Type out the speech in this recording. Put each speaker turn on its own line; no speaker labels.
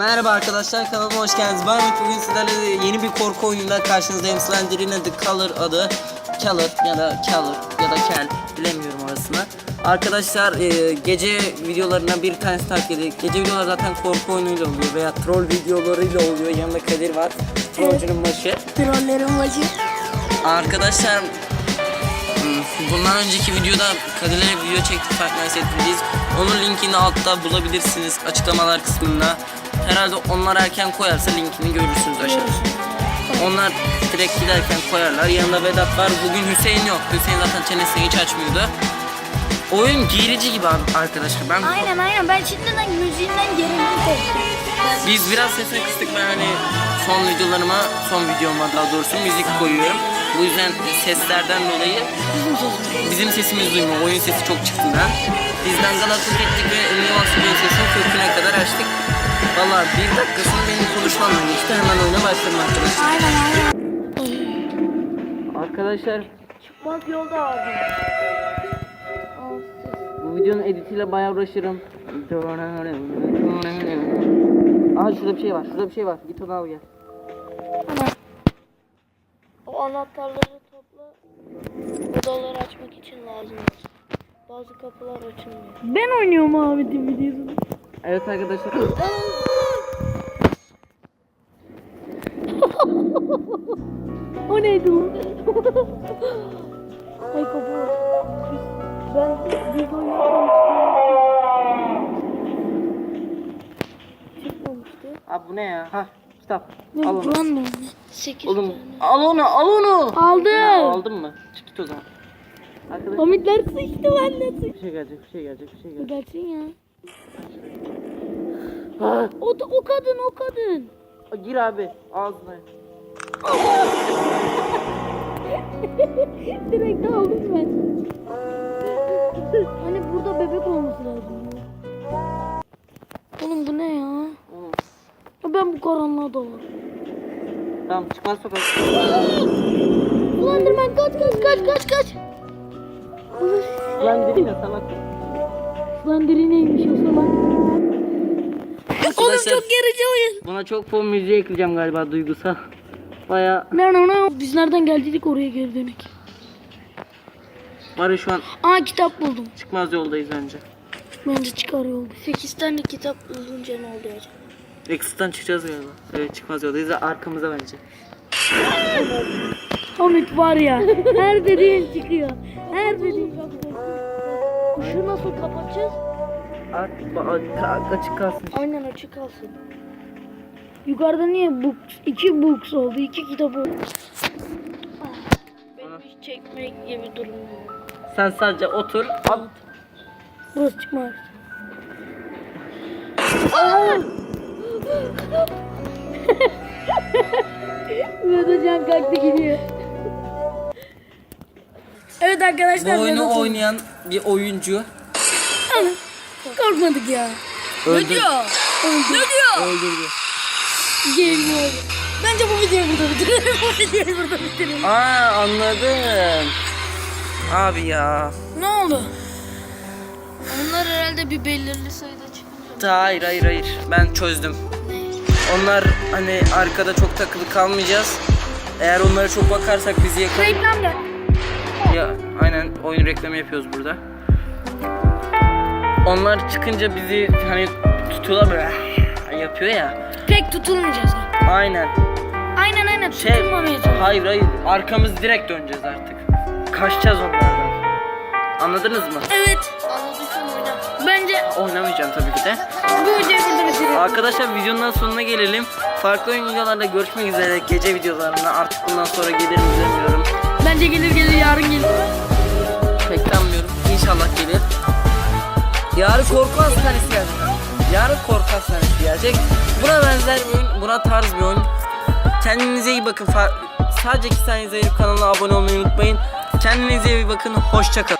Merhaba arkadaşlar kanalıma hoş geldiniz. Ben Ümit. bugün sizlerle yeni bir korku oyunuyla karşınızdayım. Slender'in The Color adı. Color ya da Color ya da Kel bilemiyorum orasını. Arkadaşlar e, gece videolarına bir tanesi takip edin. Gece videolar zaten korku oyunuyla oluyor veya troll videolarıyla oluyor. Yanında Kadir var. Trollcünün başı.
Trollerin başı.
Arkadaşlar hmm, bundan önceki videoda Kadir'le video çektik Five Nights Onun linkini altta bulabilirsiniz açıklamalar kısmında. Herhalde onlar erken koyarsa linkini görürsünüz aşağıda. Onlar direkt giderken koyarlar. Yanında Vedat var. Bugün Hüseyin yok. Hüseyin zaten çenesini hiç açmıyordu. Oyun gerici gibi abi arkadaşlar. Ben
Aynen aynen ben şimdiden müziğinden gerildim korktum.
Biz biraz sesini kıstık ben hani son videolarıma, son videoma daha doğrusu müzik koyuyorum. Bu yüzden seslerden dolayı
Bizim
sesimiz duymuyor. Oyun sesi çok çıktığından. Bizden galatlık ettik ve ünlü Bey'in sesini köküne kadar açtık. Valla bir dakikasını benim konuşmamla geçti. Hemen oyuna başladım arkadaşlar.
Aynen aynen.
Arkadaşlar
Çıkmak yolda abi.
bu videonun editiyle bayağı uğraşırım. Aha şurada bir şey var. Şurada bir şey var. Git onu al gel.
O anahtarları topla. Odaları açmak için lazım. Bazı kapılar açılmıyor. Ben oynuyorum abi videosunu.
Evet arkadaşlar.
O neydi lan? Ay kapı. Ben bir oynadım. Çıkmamıştı.
Abi bu ne ya? Hah kitap.
Ne
Al onu.
Mı? 8
Oğlum al onu al onu. Ya,
Aldım.
aldın mı? Çık git o zaman. Arkadaşlar
Hamitler sıçtı ben de sıçtım.
bir şey gelecek bir şey gelecek bir şey gelecek.
Dersin ya.
Ha,
O da o kadın o kadın.
gir abi ağzına.
Direkt aldım ben. hani burada bebek olması lazım. Oğlum bu ne ya?
Oğlum,
Ya Ben bu karanlığa dalarım.
Tamam çıkmaz sokak.
Slenderman kaç kaç kaç kaç kaç.
Lan dedim ya salak.
Slenderi neymiş o zaman? Oğlum
Arkadaşlar
çok gerici oyun.
buna çok fon müziği ekleyeceğim galiba duygusal. Baya
Ne ne ne? Biz nereden geldiydik oraya geri dönek.
var ya şu an
Aa kitap buldum.
çıkmaz yoldayız bence.
Bence çıkar yolda. 8 tane kitap bulunca ne oluyor acaba?
Exit'ten çıkacağız galiba. Evet çıkmaz yoldayız da arkamıza bence.
Hamit var ya her dediğin çıkıyor. Her dediğin Işığı nasıl kapatacağız?
Artık açık kalsın.
Aynen açık kalsın. Yukarıda niye books? İki books oldu. iki kitap oldu. Benim hiç çekmek gibi durum yok.
Sen sadece otur. Al.
Burası çıkmaz. Vedat Can kalktı gidiyor. Evet arkadaşlar.
Bu oyunu oynayan bir oyuncu
Korkmadık ya.
öldür.
Ne diyor?
Öldürdü.
Game over. Bence bu videoyu burada bitirelim. bu videoyu burada bitirelim.
Aa anladım. Abi ya.
Ne oldu? Onlar herhalde bir belirli sayıda çıkınca.
Hayır hayır hayır. Ben çözdüm. Onlar hani arkada çok takılı kalmayacağız. Eğer onlara çok bakarsak bizi yakar.
Reklam gel.
Ya aynen oyun reklamı yapıyoruz burada. Onlar çıkınca bizi hani tutuyorlar böyle yapıyor ya.
Pek tutulmayacağız.
Aynen.
Aynen aynen
Şey,
tutulmamayacağız.
hayır hayır arkamız direkt döneceğiz artık. Kaçacağız onlardan. Anladınız mı?
Evet. Bence
Oynamayacağım tabii ki de.
bu videoyu burada bitirelim.
Arkadaşlar videonun sonuna gelelim. Farklı oyun videolarla görüşmek üzere. Gece videolarında artık bundan sonra gelir mi bilmiyorum.
Bence gelir gelir yarın gelir.
Yarın korku hastanesi gelecek. Yarın korku hastanesi. Buna benzer bir oyun, buna tarz bir oyun. Kendinize iyi bakın. Sadece 2 saniye kanalına abone olmayı unutmayın. Kendinize iyi bakın. Hoşçakalın.